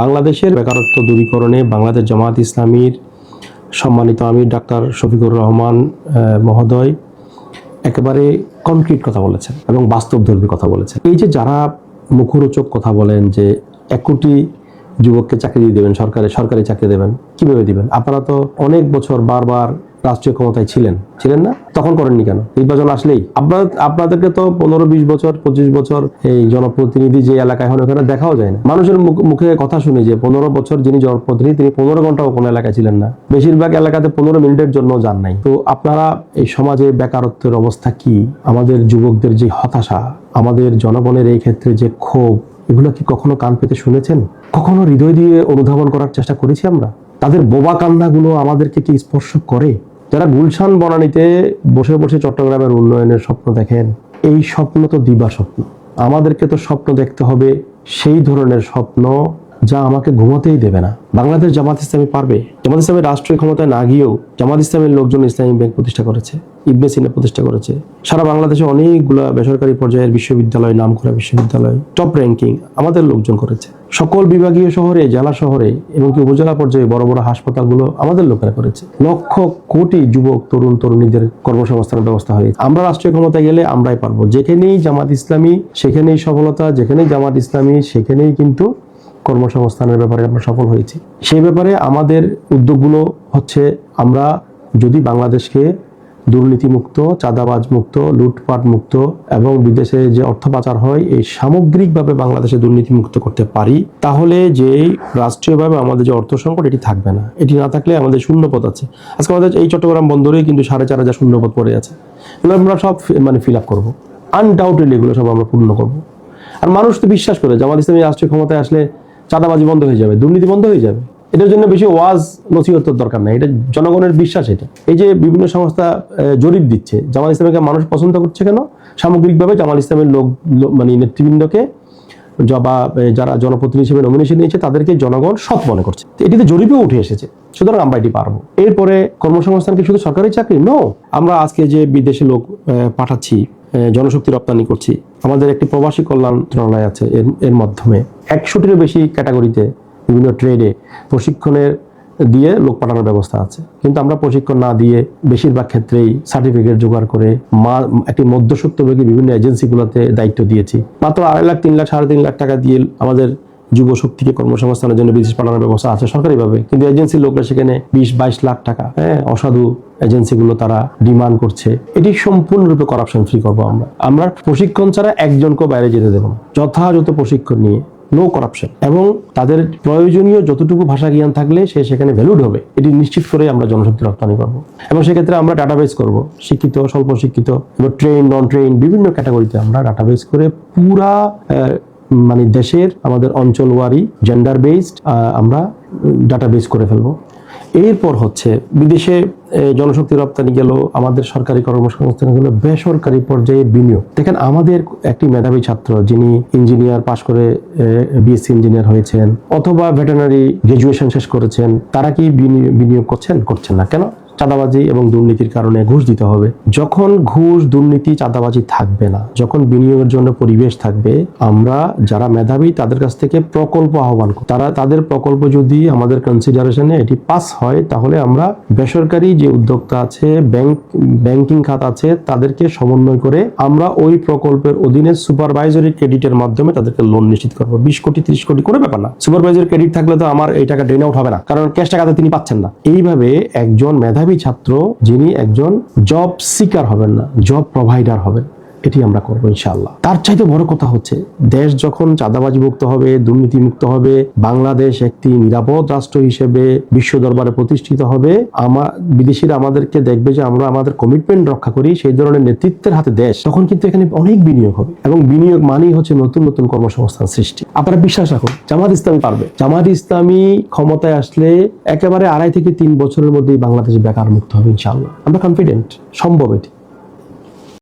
বাংলাদেশের বেকারত্ব দূরীকরণে বাংলাদেশ জামাত ইসলামীর সম্মানিত আমির ডাক্তার শফিকুর রহমান মহোদয় একেবারে কনক্রিট কথা বলেছেন এবং বাস্তবধর্মী কথা বলেছেন। এই যে যারা মুখরোচক কথা বলেন যে এক কোটি যুবককে চাকরি দিয়ে দেবেন, সরকারে, সরকারি চাকরি দেবেন, কীভাবে দিবেন? আপনারা তো অনেক বছর বারবার রাষ্ট্রীয় ক্ষমতায় ছিলেন। ছিলেন না? তখন করেননি কেন? নির্বাচন আসলেই। আপনার, আপনাদেরকে তো পনেরো, বিশ বছর, পঁচিশ বছর এই জনপ্রতিনিধি যে এলাকায় হন ওখানে দেখাও যায় না। মানুষের মুখ- কথা শুনি যে পনেরো বছর যিনি জনপ্রতিনিধি, তিনি পনেরো ঘন্টাও কোনো এলাকায় ছিলেন না। বেশিরভাগ এলাকাতে পনেরো মিনিটের জন্য যান নাই। তো আপনারা এই সমাজে বেকারত্বের অবস্থা কি? আমাদের যুবকদের যে হতাশা, আমাদের জনগণের এই ক্ষেত্রে যে ক্ষোভ, এগুলো কি কখনো কান পেতে শুনেছেন? কখনো হৃদয় দিয়ে অনুধাবন করার চেষ্টা করেছি আমরা? তাদের বোবা কান্নাগুলো আমাদেরকে কি স্পর্শ করে? যারা গুলশান বনানীতে বসে বসে চট্টগ্রামের উন্নয়নের স্বপ্ন দেখেন, এই স্বপ্ন তো দিবা স্বপ্ন। আমাদেরকে তো স্বপ্ন দেখতে হবে, সেই ধরনের স্বপ্ন যা আমাকে ঘুমাতেই দেবে না। বাংলাদেশ জামাত ইসলামী পারবে? জামাত ইসলামের রাষ্ট্রীয় ক্ষমতায় না গিয়েও জামাত ইসলামের লোকজন ইসলামী ব্যাংক প্রতিষ্ঠা করেছে, ইবনে সিনা প্রতিষ্ঠা করেছে। সারা বাংলাদেশে অনেকগুলা বেসরকারি পর্যায়ের বিশ্ববিদ্যালয় নাম করা বিশ্ববিদ্যালয় টপ র্যাঙ্কিং আমাদের লোকজন করেছে। সকল বিভাগীয় শহরে, জেলা শহরে এবং কি উপজেলা পর্যায়ে বড় বড় হাসপাতালগুলো আমাদের লোকেরা করেছে। লক্ষ কোটি যুবক, তরুণ, তরুণীদের কর্মসংস্থানের ব্যবস্থা হয়েছে। আমরা রাষ্ট্রীয় ক্ষমতায় গেলে আমরাই পারব। যেখানেই জামাত ইসলামী, সেখানেই সফলতা, যেখানেই জামাত ইসলামী, সেখানেই কিন্তু কর্মসংস্থানের ব্যাপারে আমরা সফল হয়েছি। সেই ব্যাপারে আমাদের উদ্যোগগুলো হচ্ছে, আমরা যদি বাংলাদেশকে দুর্নীতিমুক্ত চাঁদাবাজ মুক্ত লুটপাট মুক্ত এবং বিদেশে যে অর্থ পাচার হয়, এই সামগ্রিকভাবে বাংলাদেশে দুর্নীতিমুক্ত করতে পারি, তাহলে যে রাষ্ট্রীয়ভাবে আমাদের যে অর্থ সংকট, এটি থাকবে না। এটি না থাকলে আমাদের শূন্যপদ আছে। আজকে আমাদের এই চট্টগ্রাম বন্দরেই কিন্তু সাড়ে চার হাজার শূন্যপদ পড়ে আছে। এগুলো আমরা সব মানে ফিল আপ করব। আনডাউটেডলি এগুলো সব আমরা পূর্ণ করব। আর মানুষ তো বিশ্বাস করে জামাত ইসলামী রাষ্ট্রীয় ক্ষমতায় আসলে চাঁদাবাজি বন্ধ হয়ে যাবে, দুর্নীতি বন্ধ হয়ে যাবে। এটার জন্য বেশি ওয়াজ নসিহতের দরকার নাই, এটা জনগণের বিশ্বাস এটা। এই যে বিভিন্ন সংস্থা জরিপ দিচ্ছে জামাত ইসলামীকে মানুষ পছন্দ করছে কেন? সামগ্রিকভাবে জামাল ইসলামের লোক মানে নেতৃবৃন্দকে বা যারা জনপ্রতিনিধি হিসেবে নমিনেশন নিয়েছে, তাদেরকে জনগণ সৎ মনে করছে। এটিতে জরিপেও উঠে এসেছে। সুতরাং আমরা এটি পারব। এরপরে কর্মসংস্থান কি শুধু সরকারি চাকরি? নো আমরা আজকে যে বিদেশে লোক পাঠাচ্ছি জনশক্তি রপ্তানি করছি, আমাদের একটি প্রবাসী কল্যাণ মন্ত্রণালয় আছে এর এর মাধ্যমে। একশোটিরও বেশি ক্যাটাগরিতে বিভিন্ন ট্রেডে প্রশিক্ষণের দিয়ে লোক পাঠানোর ব্যবস্থা আছে। কিন্তু আমরা প্রশিক্ষণ না দিয়ে বেশিরভাগ ক্ষেত্রেই সার্টিফিকেট জোগাড় করে মা, একটি মধ্যসত্ত্বভোগী বিভিন্ন এজেন্সিগুলোতে দায়িত্ব দিয়েছি। মাত্র আড়াই লাখ, তিন লাখ, সাড়ে তিন লাখ টাকা দিয়ে আমাদের যুব শক্তিকে কর্মসংস্থানের জন্য বিদেশ পাঠানোর ব্যবস্থা আছে সরকারিভাবে। কিন্তু এজেন্সির লোকরা সেখানে বিশ, বাইশ লাখ টাকা হ্যাঁ অসাধু এজেন্সিগুলো তারা ডিমান্ড করছে। এটি সম্পূর্ণরূপে করাপশন ফ্রি করব আমরা। আমরা প্রশিক্ষণ ছাড়া একজনকেও বাইরে যেতে দেবো যথাযথ প্রশিক্ষণ নিয়ে নো করাপশন এবং তাদের প্রয়োজনীয় যতটুকু ভাষা জ্ঞান থাকলে সে সেখানে ভ্যালুড হবে। এটি নিশ্চিত করে আমরা জনশক্তি রপ্তানি করব। এবং সেক্ষেত্রে আমরা ডাটাবেস করব। শিক্ষিত, স্বল্প শিক্ষিত এবং ট্রেন নন ট্রেন বিভিন্ন ক্যাটাগরিতে আমরা ডাটাবেস করে পুরা মানে দেশের, আমাদের অঞ্চল ওয়ারি জেন্ডার বেসড আমরা ডাটাবেস করে ফেলব। এরপর হচ্ছে বিদেশে জনশক্তি রপ্তানি গেল, আমাদের সরকারি কর্মসংস্থান গেল বেসরকারি পর্যায়ে বিনিয়োগ। দেখেন, আমাদের একটি মেধাবী ছাত্র যিনি ইঞ্জিনিয়ার পাশ করে বিএসসি ইঞ্জিনিয়ার হয়েছেন, অথবা ভেটেনারি গ্রাজুয়েশন শেষ করেছেন, তারা কি বিনিয়োগ করছেন? করছেন না। কেন? চাঁদাবাজি এবং দুর্নীতির কারণে ঘুষ দিতে হবে। যখন ঘুষ, দুর্নীতি, চাঁদাবাজি থাকবে না, যখন বিনিয়োগের জন্য পরিবেশ থাকবে, আমরা যারা মেধাবী তাদের কাছ থেকে প্রকল্প আহ্বান। তারা তাদের প্রকল্প যদি আমাদের কনসিডারেশনে এটি পাস হয়, তাহলে আমরা বেসরকারি যে উদ্যোক্তা আছে ব্যাংক ব্যাংকিং খাত আছে, তাদেরকে সমন্বয় করে আমরা ওই প্রকল্পের অধীনে সুপারভাইজারি ক্রেডিটের মাধ্যমে তাদেরকে লোন নিশ্চিত করব। বিশ কোটি, ত্রিশ কোটি করে ব্যাপার না। সুপারভাইজারি ক্রেডিট থাকলে তো আমার এই টাকা ড্রেন আউট হবে না, কারণ ক্যাশ টাকাতে তিনি পাচ্ছেন না। এইভাবে একজন মেধাবী ছাত্র যিনি একজন জব সিকার হবেন না জব প্রোভাইডার হবেন। এটি আমরা করব ইনশাল্লাহ তার চাইতে বড় কথা হচ্ছে, দেশ যখন চাঁদাবাজি মুক্ত হবে দুর্নীতি মুক্ত হবে, বাংলাদেশ একটি নিরাপদ রাষ্ট্র হিসেবে বিশ্ব দরবারে প্রতিষ্ঠিত হবে আমার বিদেশিরা আমাদেরকে দেখবে যে আমরা আমাদের কমিটমেন্ট রক্ষা করি, সেই ধরনের নেতৃত্বের হাতে দেশ, তখন কিন্তু এখানে অনেক বিনিয়োগ হবে। এবং বিনিয়োগ মানেই হচ্ছে নতুন নতুন কর্মসংস্থান সৃষ্টি। আপনারা বিশ্বাস রাখুন, জামাত ইসলামী পারবে। জামাত ইসলামী ক্ষমতায় আসলে একেবারে আড়াই থেকে তিন বছরের মধ্যেই বাংলাদেশ বেকার মুক্ত হবে ইনশাল্লাহ আমরা কনফিডেন্ট সম্ভব এটি।